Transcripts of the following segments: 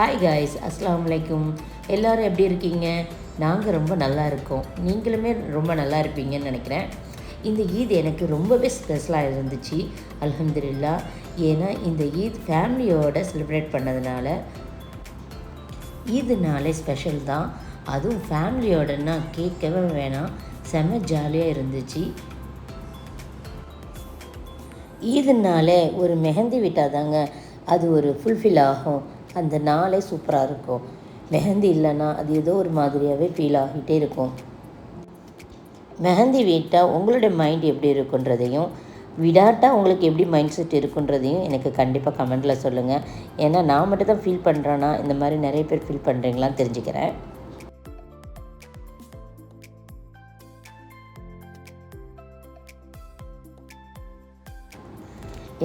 Hi guys அஸ்லாம் வலைக்கும் எல்லோரும் எப்படி இருக்கீங்க? நாங்கள் ரொம்ப நல்லா இருக்கோம். நீங்களுமே ரொம்ப நல்லா இருப்பீங்கன்னு நினைக்கிறேன். இந்த ஈத் எனக்கு ரொம்பவே ஸ்பெஷலாக இருந்துச்சு. அலமதுல்லா ஏன்னா இந்த ஈத் ஃபேமிலியோட செலிப்ரேட் பண்ணதுனால ஈதுனாலே ஸ்பெஷல் தான். அதுவும் ஃபேமிலியோடனா கேட்கவே வேணாம். செம ஜாலியாக இருந்துச்சு. ஈதுனாலே ஒரு மெஹந்தி விட்டாதாங்க அது ஒரு ஃபுல்ஃபில் ஆகும். அந்த நாளே சூப்பராக இருக்கும். மெஹந்தி இல்லைன்னா அது ஏதோ ஒரு மாதிரியாகவே ஃபீல் ஆகிட்டே இருக்கும். மெஹந்தி விட்டால் உங்களுடைய மைண்ட் எப்படி இருக்குன்றதையும் விடாட்டா உங்களுக்கு எப்படி மைண்ட் செட் இருக்குன்றதையும் எனக்கு கண்டிப்பாக கமெண்ட்டில் சொல்லுங்கள் ஏன்னா நான் மட்டும் தான் ஃபீல் பண்ணுறேன்னா இந்த மாதிரி நிறைய பேர் ஃபீல் பண்ணுறீங்களான்னு தெரிஞ்சுக்கிறேன்.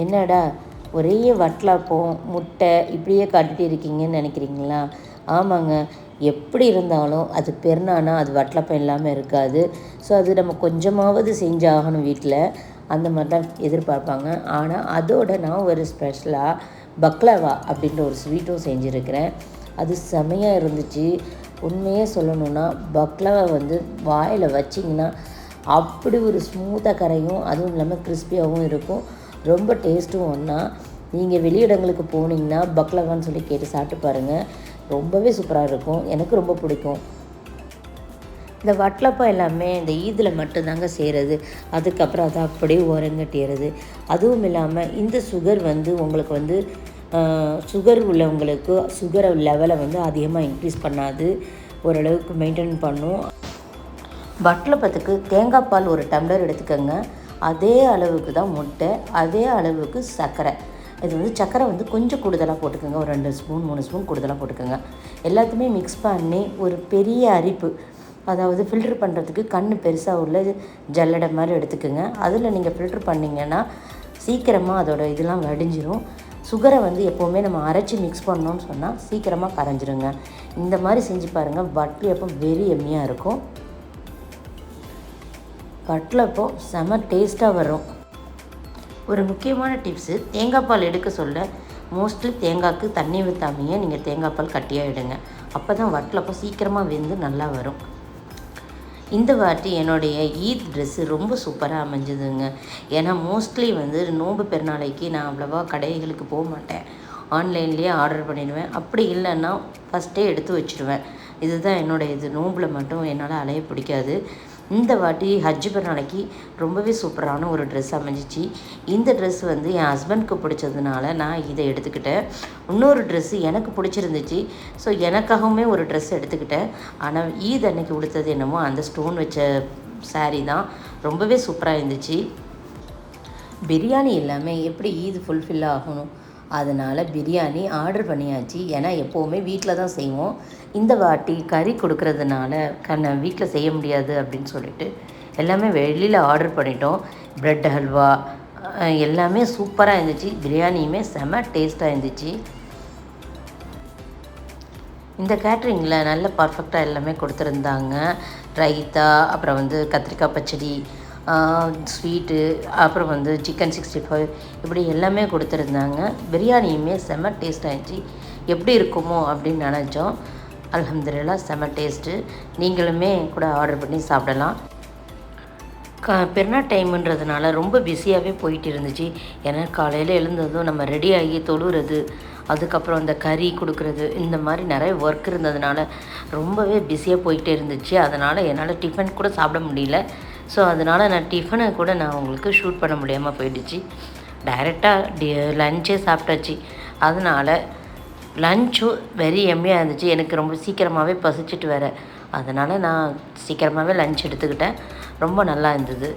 என்னடா ஒரே வட்டலாப்பம் முட்டை இப்படியே காட்டிகிட்டு இருக்கீங்கன்னு நினைக்கிறீங்களா? ஆமாங்க. எப்படி இருந்தாலும் அது பெருநானா அது வட்டலப்பம் இல்லாமல் இருக்காது. ஸோ அது நம்ம கொஞ்சமாவது செஞ்சாகணும் வீட்டில் அந்த மாதிரி தான் எதிர்பார்ப்பாங்க. ஆனால் அதோட நான் ஒரு ஸ்பெஷலாக பக்லவா அப்படின்ற ஒரு ஸ்வீட்டும் செஞ்சுருக்கிறேன். அது செமையாக இருந்துச்சு. உண்மையே சொல்லணுன்னா பக்லவா வந்து வாயில் வச்சிங்கன்னா அப்படி ஒரு ஸ்மூத்தாக கரையும் அதுவும் இல்லாமல் கிறிஸ்பியாகவும் இருக்கும். ரொம்ப டேஸ்ட்டும் ஒன்றா நீங்கள் வெளியிடங்களுக்கு போனீங்கன்னா பக்லவான்னு சொல்லி கேட்டு சாப்பிட்டு பாருங்கள் ரொம்பவே சூப்பராக இருக்கும். எனக்கு ரொம்ப பிடிக்கும். இந்த வட்லப்பா எல்லாமே இந்த ஈதில் மட்டும்தாங்க செய்கிறது அதுக்கப்புறம் அதை அப்படியே உரங்கட்டிடுறது அதுவும் இல்லாமல் இந்த சுகர் வந்து உங்களுக்கு வந்து சுகர் உள்ளவங்களுக்கு சுகர் லெவலை வந்து அதிகமாக இன்க்ரீஸ் பண்ணாது. ஓரளவுக்கு மெயின்டைன் பண்ணும். வட்லப்பத்துக்கு தேங்காய் பால் ஒரு டம்ளர் எடுத்துக்கோங்க. அதே அளவுக்கு தான் முட்டை அதே அளவுக்கு சர்க்கரை. இது வந்து சர்க்கரை வந்து கொஞ்சம் கூடுதலாக போட்டுக்கோங்க. ஒரு ரெண்டு ஸ்பூன் மூணு ஸ்பூன் கூடுதலாக போட்டுக்கோங்க. எல்லாத்தையுமே மிக்ஸ் பண்ணி ஒரு பெரிய அரிப்பு அதாவது ஃபில்ட்ரு பண்ணுறதுக்கு கண் பெருசாக உள்ள ஜல்லடை மாதிரி எடுத்துக்கோங்க. அதில் நீங்கள் ஃபில்ட்ரு பண்ணிங்கன்னா சீக்கிரமாக அதோட இதெல்லாம் வடிஞ்சிரும். சுகரை வந்து எப்போவுமே நம்ம அரைச்சி மிக்ஸ் பண்ணோம்னு சொன்னால் சீக்கிரமாக கரைஞ்சிருங்க. இந்த மாதிரி செஞ்சு பாருங்கள் பட்லி அப்போ வெரி எம்மியாக இருக்கும். வட்டலப்போ செம டேஸ்ட்டாக வரும். ஒரு முக்கியமான டிப்ஸு தேங்காய் பால் எடுக்க சொல்ல மோஸ்ட்லி தேங்காய்க்கு தண்ணி ஊற்றாமையே நீங்கள் தேங்காய் பால் கட்டியாக எடுங்க. அப்போ தான் வட்டலப்போ சீக்கிரமாக வெந்து நல்லா வரும். இந்த வாட்டி என்னுடைய ஈத் ட்ரெஸ்ஸு ரொம்ப சூப்பராக அமைஞ்சதுங்க. ஏன்னா மோஸ்ட்லி வந்து நோம்பு பெருநாளைக்கு நான் அவ்வளோவா கடைகளுக்கு போக மாட்டேன். ஆன்லைன்லேயே ஆர்டர் பண்ணிடுவேன். அப்படி இல்லைன்னா ஃபஸ்ட்டே எடுத்து வச்சுருவேன். இதுதான் என்னோடய இது. நோம்பில் மட்டும் என்னால் அலைய பிடிக்காது. இந்த வாட்டி ஹஜ்ஜு பிறநாளைக்கு ரொம்பவே சூப்பரான ஒரு ட்ரெஸ் அமைஞ்சிச்சு. இந்த ட்ரெஸ் வந்து என் ஹஸ்பண்ட்க்கு பிடிச்சதுனால நான் இதை எடுத்துக்கிட்டேன். இன்னொரு ட்ரெஸ்ஸு எனக்கு பிடிச்சிருந்துச்சு. ஸோ எனக்காகவுமே ஒரு ட்ரெஸ் எடுத்துக்கிட்டேன். ஆனால் ஈத் அன்னைக்கு உடுத்தது என்னமோ அந்த ஸ்டோன் வச்ச சாரீ தான். ரொம்பவே சூப்பராக இருந்துச்சு. பிரியாணி எல்லாமே எப்படி ஈத் ஃபுல்ஃபில் ஆகணும்? அதனால் பிரியாணி ஆர்டர் பண்ணியாச்சு. ஏன்னா எப்போவுமே வீட்டில் தான் செய்வோம். இந்த வாட்டி கறி கொடுக்கறதுனால கண்ண வீட்டில் செய்ய முடியாது அப்படின்னு சொல்லிட்டு எல்லாமே வெளியில் ஆர்டர் பண்ணிட்டோம். ப்ரெட் ஹல்வா எல்லாமே சூப்பராக இருந்துச்சு. பிரியாணியுமே செம டேஸ்ட்டாக இருந்துச்சு. இந்த கேட்ரிங்கில் நல்ல பர்ஃபெக்டாக எல்லாமே கொடுத்துருந்தாங்க. ரைத்தா அப்புறம் வந்து கத்திரிக்காய் பச்சடி ஸ்வீட்டு அப்புறம் வந்து சிக்கன் சிக்ஸ்டி ஃபைவ் இப்படி எல்லாமே கொடுத்துருந்தாங்க. பிரியாணியுமே செம்ம டேஸ்ட் ஆகிடுச்சு எப்படி இருக்குமோ அப்படின்னு நினச்சோம். அலமதுல்லா செம்ம டேஸ்ட்டு. நீங்களுமே கூட ஆர்டர் பண்ணி சாப்பிடலாம். க பெருநா டைமுன்றதுனால ரொம்ப பிஸியாகவே போயிட்டு இருந்துச்சு. ஏன்னா காலையில் எழுந்ததும் நம்ம ரெடி ஆகி தொழுறது அதுக்கப்புறம் இந்த கறி கொடுக்குறது இந்த மாதிரி நிறைய ஒர்க் இருந்ததுனால ரொம்பவே பிஸியாக போயிட்டே இருந்துச்சு. அதனால் என்னால் டிஃபன் கூட சாப்பிட முடியல. ஸோ அதனால் நான் டிஃபனை கூட நான் உங்களுக்கு ஷூட் பண்ண முடியாமல் போயிடுச்சு. டைரெக்டாக டி லஞ்சே சாப்பிட்டாச்சு. அதனால் லஞ்சும் வெரி எம்மியாக இருந்துச்சு. எனக்கு ரொம்ப சீக்கிரமாகவே பசிச்சுட்டு வேறு. அதனால் நான் சீக்கிரமாகவே லஞ்ச் எடுத்துக்கிட்டேன். ரொம்ப நல்லா இருந்தது.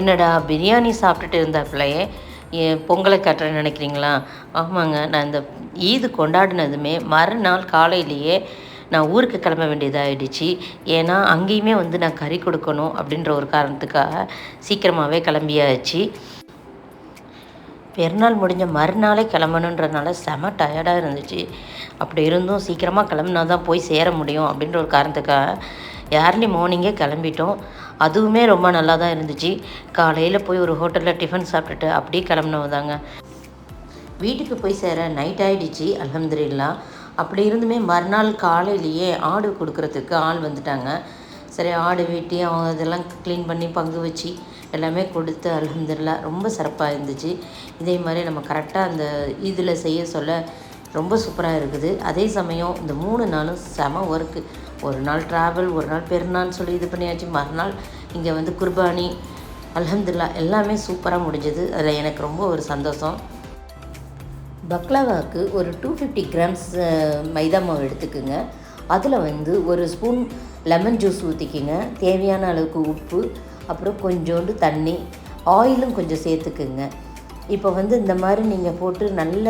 என்னடா பிரியாணி சாப்பிட்டுட்டு இருந்தாப்புலையே பொங்கலை கட்டுறேன்னு நினைக்கிறீங்களா? ஆமாங்க நான் இந்த ஈது கொண்டாடினதுமே மறுநாள் காலையிலேயே நான் ஊருக்கு கிளம்ப வேண்டியதாகிடுச்சு ஏன்னா அங்கேயுமே வந்து நான் கறி கொடுக்கணும் அப்படின்ற ஒரு காரணத்துக்காக சீக்கிரமாகவே கிளம்பியாச்சு. பெருநாள் முடிஞ்ச மறுநாளே கிளம்பணுன்றதுனால செம டயர்டாக இருந்துச்சு. அப்படி இருந்தும் சீக்கிரமாக கிளம்புனா தான் போய் சேர முடியும் அப்படின்ற ஒரு காரணத்துக்காக ஏர்லி மார்னிங்கே கிளம்பிட்டோம். அதுவுமே ரொம்ப நல்லா தான் இருந்துச்சு. காலையில் போய் ஒரு ஹோட்டலில் டிஃபன் சாப்பிட்டுட்டு அப்படியே கிளம்புனதாங்க வீட்டுக்கு போய் சேர நைட் ஆகிடுச்சு அலமதுல்லா அப்படி இருந்துமே மறுநாள் காலையிலேயே ஆடு கொடுக்குறதுக்கு ஆள் வந்துட்டாங்க. சரி ஆடு வெட்டி அவங்க இதெல்லாம் க்ளீன் பண்ணி பங்கு வச்சு எல்லாமே கொடுத்து அலமதுல்லா ரொம்ப சிறப்பாக இருந்துச்சு. இதே மாதிரி நம்ம கரெக்டாக அந்த இதில் செய்ய சொல்ல ரொம்ப சூப்பராக இருக்குது. அதே சமயம் இந்த மூணு நாளும் செம ஒர்க்கு ஒரு நாள் ட்ராவல் ஒரு நாள் பெருநாள்னு சொல்லி இது பண்ணியாச்சு. மறுநாள் இங்கே வந்து குர்பானி அலமதுல்லா எல்லாமே சூப்பராக முடிஞ்சது. அதில் எனக்கு ரொம்ப ஒரு சந்தோஷம். பக்லாவாக்கு ஒரு டூ ஃபிஃப்டி கிராம்ஸ் மைதா மாவு எடுத்துக்குங்க. அதில் வந்து ஒரு ஸ்பூன் லெமன் ஜூஸ் ஊற்றிக்கிங்க தேவையான அளவுக்கு உப்பு அப்புறம் கொஞ்சோண்டு தண்ணி ஆயிலும் கொஞ்சம் சேர்த்துக்குங்க. இப்போ வந்து இந்த மாதிரி நீங்கள் போட்டு நல்ல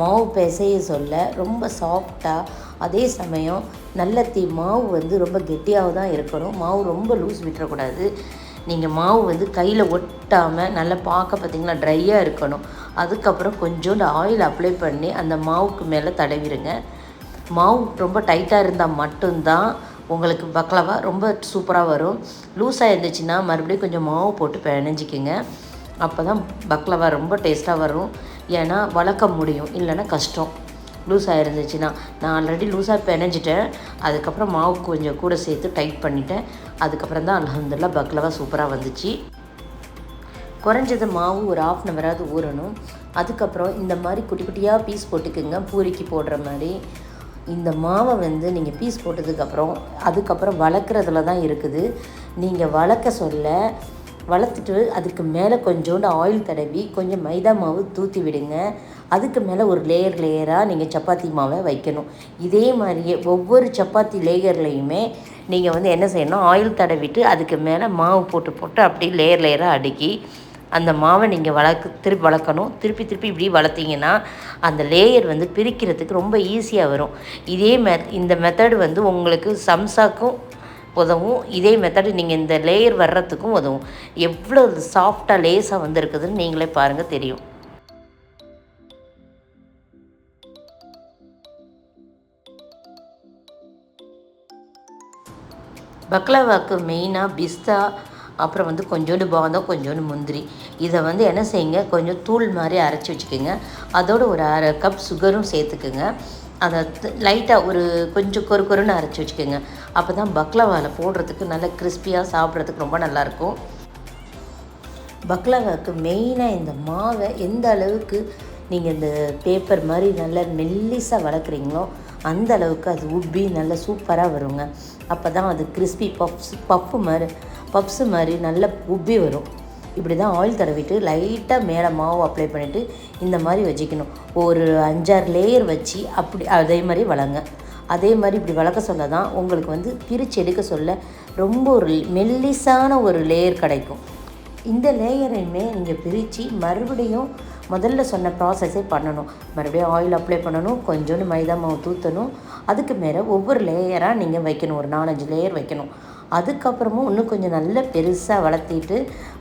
மாவு பிசைய சொல்ல ரொம்ப சாஃப்டாக அதே சமயம் நல்ல தீ மாவு வந்து ரொம்ப கெட்டியாக தான் இருக்கணும். மாவு ரொம்ப லூஸ் விட்டுறக்கூடாது. நீங்கள் மாவு வந்து கையில் ஒட்டாமல் நல்லா பார்க்க பார்த்திங்களா ட்ரையாக இருக்கணும். அதுக்கப்புறம் கொஞ்சோண்டு ஆயில் அப்ளை பண்ணி அந்த மாவுக்கு மேலே தடவிடுங்க மாவு ரொம்ப டைட்டாக இருந்தால் மட்டும்தான் உங்களுக்கு பக்லவா ரொம்ப சூப்பராக வரும். லூஸாக இருந்துச்சுன்னா மறுபடியும் கொஞ்சம் மாவு போட்டு பிணைஞ்சிக்கிங்க. அப்போ தான் பக்லவா ரொம்ப டேஸ்ட்டாக வரும். ஏன்னா வளர்க்க முடியும் இல்லைன்னா கஷ்டம். லூஸாக இருந்துச்சுன்னா நான் ஆல்ரெடி லூஸாக பிணைஞ்சிட்டேன் அதுக்கப்புறம் மாவு கொஞ்சம் கூட சேர்த்து டைட் பண்ணிட்டேன். அதுக்கப்புறம் தான் அலமதுல்லா பக்லவா சூப்பராக வந்துச்சு. குறைஞ்சது மாவு ஒரு ஆஃப் அன் ஹவராவது ஊறணும். அதுக்கப்புறம் இந்த மாதிரி குட்டி குட்டியாக பீஸ் போட்டுக்குங்க. பூரிக்கு போடுற மாதிரி. இந்த மாவை வந்து நீங்கள் பீஸ் போட்டதுக்கப்புறம் அதுக்கப்புறம் வளர்க்குறதுல தான் இருக்குது. நீங்கள் வளர்க்க சொல்ல வளர்த்துட்டு அதுக்கு மேலே கொஞ்சோண்டு ஆயில் தடவி கொஞ்சம் மைதா மாவு தூத்தி விடுங்க. அதுக்கு மேலே ஒரு லேயர் லேயராக நீங்கள் சப்பாத்தி மாவை வைக்கணும். இதே மாதிரியே ஒவ்வொரு சப்பாத்தி லேயர்லேயுமே நீங்கள் வந்து என்ன செய்யணும்? ஆயில் தடவிட்டு அதுக்கு மேலே மாவு போட்டு போட்டு அப்படியே லேயர் லேயராக அடுக்கி அந்த மாவை நீங்கள் வளர்க்க திருப்பி வளர்க்கணும். திருப்பி திருப்பி இப்படி வளர்த்திங்கன்னா அந்த லேயர் வந்து பிரிக்கிறதுக்கு ரொம்ப ஈஸியாக வரும். இதே மெத் இந்த மெத்தடு வந்து உங்களுக்கு சம்சாக்கும் உதவும். இதே மெத்தடு நீங்கள் இந்த லேயர் வர்றதுக்கும் உதவும். எவ்வளோ சாஃப்டாக லேஸாக வந்துருக்குதுன்னு நீங்களே பாருங்கள் தெரியும். பக்லாவாக்கு மெயினாக பிஸ்தா அப்புறம் வந்து கொஞ்சோண்டு பாதம் கொஞ்சோண்டு முந்திரி. இதை வந்து என்ன செய்யுங்க? கொஞ்சம் தூள் மாதிரி அரைச்சி வச்சுக்கோங்க. அதோடு ஒரு அரை கப் சுகரும் சேர்த்துக்குங்க. அதை லைட்டாக ஒரு கொஞ்சம் கொரு கொருன்னு அரைச்சி வச்சுக்கோங்க. அப்போ தான் பக்லாவாவில் போடுறதுக்கு நல்ல கிறிஸ்பியாக சாப்பிட்றதுக்கு ரொம்ப நல்லாயிருக்கும். பக்லாவாக்கு மெயினாக இந்த மாவை எந்த அளவுக்கு நீங்கள் இந்த பேப்பர் மாதிரி நல்லா மெல்லிஸாக வளர்க்குறீங்களோ அந்த அளவுக்கு அது உப்பி நல்லா சூப்பராக வருங்க. அப்போ தான் அது கிறிஸ்பி பப்ஸ் பப்பு மாதிரி பப்ஸு மாதிரி நல்லா உப்பி வரும். இப்படி தான் ஆயில் தடவிட்டு லைட்டாக மேலே மாவு அப்ளை பண்ணிவிட்டு இந்த மாதிரி வச்சுக்கணும். ஒரு அஞ்சாறு லேயர் வச்சு அப்படி அதே மாதிரி வளங்க அதே மாதிரி இப்படி வளர்க்க சொல்ல தான் உங்களுக்கு வந்து பிரித்து எடுக்க சொல்ல ரொம்ப ஒரு மெல்லிசான ஒரு லேயர் கிடைக்கும். இந்த லேயரையுமே நீங்கள் பிரித்து மறுபடியும் முதல்ல சொன்ன ப்ராசஸே பண்ணணும். மறுபடியும் ஆயில் அப்ளை பண்ணணும். கொஞ்சோண்டு மைதா மாவு தூற்றணும் அதுக்கு மேலே ஒவ்வொரு லேயராக நீங்கள் வைக்கணும். ஒரு நாலஞ்சு லேயர் வைக்கணும். அதுக்கப்புறமும் இன்னும் கொஞ்சம் நல்ல பெருசாக வளர்த்திட்டு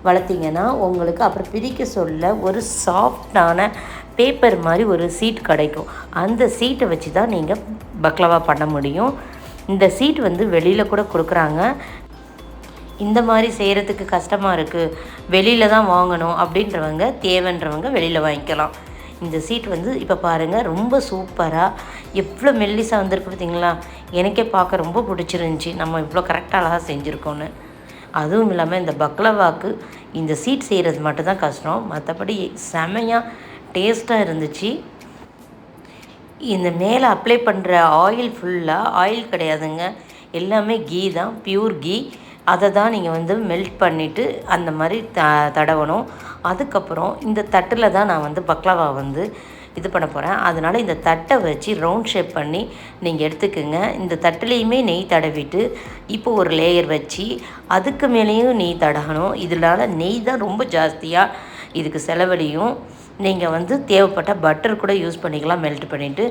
வளர்த்திங்கன்னா உங்களுக்கு அப்புறம் பிரிக்க சொல்ல ஒரு சாஃப்டான பேப்பர் மாதிரி ஒரு சீட் கிடைக்கும். அந்த சீட்டை வச்சு தான் நீங்கள் பக்லவா பண்ண முடியும். இந்த சீட் வந்து வெளியில் கூட கொடுக்குறாங்க. இந்த மாதிரி செய்கிறதுக்கு கஷ்டமாக இருக்குது வெளியில் தான் வாங்கணும் அப்படின்றவங்க தேவைன்றவங்க வெளியில் வாங்கிக்கலாம். இந்த சீட் வந்து இப்போ பாருங்கள் ரொம்ப சூப்பராக எவ்வளோ மெல்லிசாக வந்திருக்கு பார்த்தீங்களா? எனக்கே பார்க்க ரொம்ப பிடிச்சிருந்துச்சி. நம்ம இவ்வளோ கரெக்டாக அழகாக செஞ்சுருக்கோன்னு அதுவும் இல்லாமல் இந்த பக்லவாக்கு இந்த சீட் செய்கிறது மட்டும்தான் கஷ்டம். மற்றபடி செமையாக டேஸ்ட்டாக இருந்துச்சு. இந்த மேலே அப்ளை பண்ணுற ஆயில் ஃபுல்லாக ஆயில் கிடையாதுங்க. எல்லாமே கீ தான் பியூர் கீ. அதை தான் நீங்கள் வந்து மெல்ட் பண்ணிவிட்டு அந்த மாதிரி த தடவணும். அதுக்கப்புறம் இந்த தட்டில் தான் நான் வந்து பக்லாவா வந்து இது பண்ண போகிறேன் அதனால் இந்த தட்டை வச்சு ரவுண்ட் ஷேப் பண்ணி நீங்கள் எடுத்துக்கோங்க. இந்த தட்டுலேயுமே நெய் தடவிட்டு இப்போ ஒரு லேயர் வச்சு அதுக்கு மேலேயும் நெய் தடகணும். இதனால் நெய் தான் ரொம்ப ஜாஸ்தியாக இதுக்கு செலவழியும். நீங்கள் வந்து தேவைப்பட்ட பட்டர் கூட யூஸ் பண்ணிக்கலாம் மெல்ட் பண்ணிவிட்டு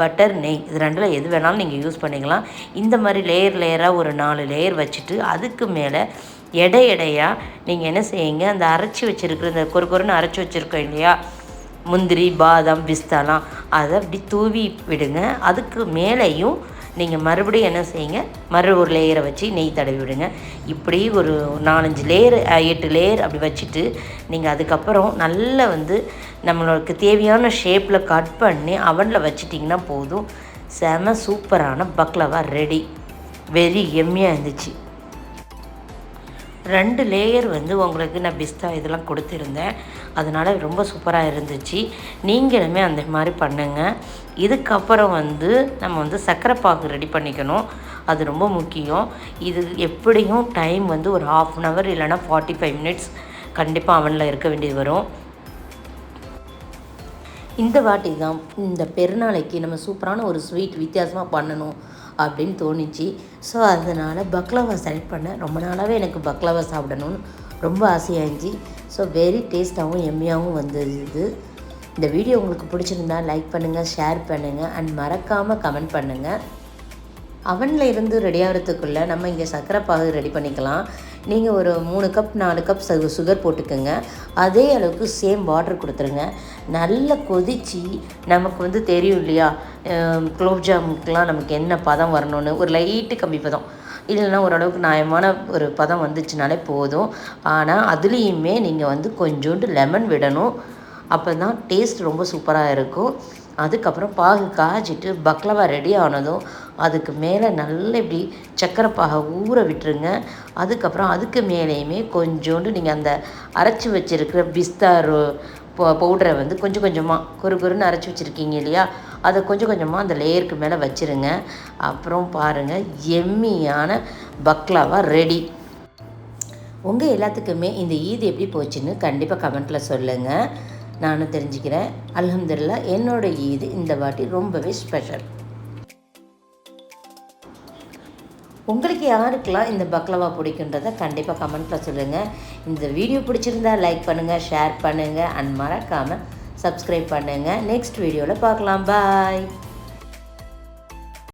பட்டர் நெய் இது ரெண்டில் எது வேணாலும் நீங்கள் யூஸ் பண்ணிக்கலாம். இந்த மாதிரி லேயர் லேயராக ஒரு நாலு லேயர் வச்சுட்டு அதுக்கு மேலே எடை எடையாக நீங்கள் என்ன செய்யுங்க அந்த அரைச்சி வச்சுருக்கிற இந்த கொரு கொருன்னு அரைச்சி வச்சுருக்கோம் இல்லையா? முந்திரி பாதாம் பிஸ்தாலாம் அதை அப்படி தூவி விடுங்க. அதுக்கு மேலேயும் நீங்கள் மறுபடியும் என்ன செய்யுங்க? மறு ஒரு லேயரை வச்சு நெய் தடவி விடுங்க. இப்படி ஒரு நாலஞ்சு லேயர் எட்டு லேயர் அப்படி வச்சுட்டு நீங்கள் அதுக்கப்புறம் நல்லா வந்து நம்மளுக்கு தேவையான ஷேப்பில் கட் பண்ணி அவனில் வச்சிட்டிங்கன்னா போதும். செம சூப்பரான பக்லவா ரெடி வெரி எம்மியாக இருந்துச்சு. ரெண்டு லேயர் வந்து உங்களுக்கு நான் பிஸ்தா இதெல்லாம் கொடுத்துருந்தேன். அதனால் ரொம்ப சூப்பராக இருந்துச்சு. நீங்களுமே அந்த மாதிரி பண்ணுங்கள் இதுக்கப்புறம் வந்து நம்ம வந்து சர்க்கரை பாகு ரெடி பண்ணிக்கணும். அது ரொம்ப முக்கியம். இது எப்படியும் டைம் வந்து ஒரு ஹாஃப் அன் ஹவர் இல்லைனா ஃபார்ட்டி ஃபைவ் மினிட்ஸ் கண்டிப்பாக அவனில் இருக்க வேண்டியது வரும். இந்த வாட்டி தான் இந்த பெருநாளைக்கு நம்ம சூப்பரான ஒரு ஸ்வீட் வித்தியாசமாக பண்ணணும். அப்படின்னு தோணுச்சு. ஸோ அதனால் பக்லாவா செலக்ட் பண்ணேன். ரொம்ப நாளாகவே எனக்கு பக்லாவா சாப்பிடணும்னு ரொம்ப ஆசையாக இருந்துச்சு. ஸோ வெரி டேஸ்ட்டாகவும் எம்மியாகவும் வந்துருது இந்த வீடியோ உங்களுக்கு பிடிச்சிருந்தா லைக் பண்ணுங்கள் ஷேர் பண்ணுங்கள் அண்ட் மறக்காமல் கமெண்ட் பண்ணுங்கள் அவனில் இருந்து ரெடி ஆகிறதுக்குள்ளே நம்ம இங்கே சக்கரை பாகு ரெடி பண்ணிக்கலாம். நீங்கள் ஒரு மூணு கப் நாலு கப் சுகர் போட்டுக்கோங்க. அதே அளவுக்கு சேம் வாட்டர் கொடுத்துருங்க. நல்லா கொதித்து நமக்கு வந்து தெரியும் இல்லையா? குலோப்ஜாமுக்கெலாம் நமக்கு என்ன பதம் வரணும்னு. ஒரு லைட்டு கம்மி பதம். இல்லைன்னா ஓரளவுக்கு நியாயமான ஒரு பதம் வந்துச்சுனாலே போதும். ஆனால் அதுலேயுமே நீங்கள் வந்து கொஞ்சோண்டு லெமன் விடணும். அப்போ தான் டேஸ்ட் ரொம்ப சூப்பராக இருக்கும். அதுக்கப்புறம் பாகு காய்ச்சிட்டு பக்லவா ரெடி ஆனதும் அதுக்கு மேலே நல்ல இப்படி சக்கரை பாகை ஊற விட்டுருங்க. அதுக்கப்புறம் அதுக்கு மேலேயுமே கொஞ்சோண்டு நீங்கள் அந்த அரைச்சி வச்சுருக்கிற பிஸ்தா பவுடரை வந்து கொஞ்சம் கொஞ்சமாக குறு குறுன்னு அரைச்சி வச்சுருக்கீங்க இல்லையா? அதை கொஞ்சம் கொஞ்சமாக அந்த லேயருக்கு மேலே வச்சுருங்க. அப்புறம் பாருங்கள் எம்மியான பக்லாவாக ரெடி. உங்கள் எல்லாத்துக்குமே இந்த ஈது எப்படி போச்சுன்னு கண்டிப்பாக கமெண்ட்டில் சொல்லுங்கள் நானும் தெரிஞ்சுக்கிறேன். அலமதுல்லா என்னோடய ஈது இந்த வாட்டி ரொம்பவே ஸ்பெஷல். உங்களுக்கு யாருக்கெல்லாம் இந்த பக்லவா பிடிக்குன்றதை கண்டிப்பாக கமெண்ட்டில் சொல்லுங்கள் இந்த வீடியோ பிடிச்சிருந்தா லைக் பண்ணுங்கள் ஷேர் பண்ணுங்கள் அண்ட் மறக்காமல் சப்ஸ்கிரைப் பண்ணுங்கள் நெக்ஸ்ட் வீடியோவில் பார்க்கலாம். பாய்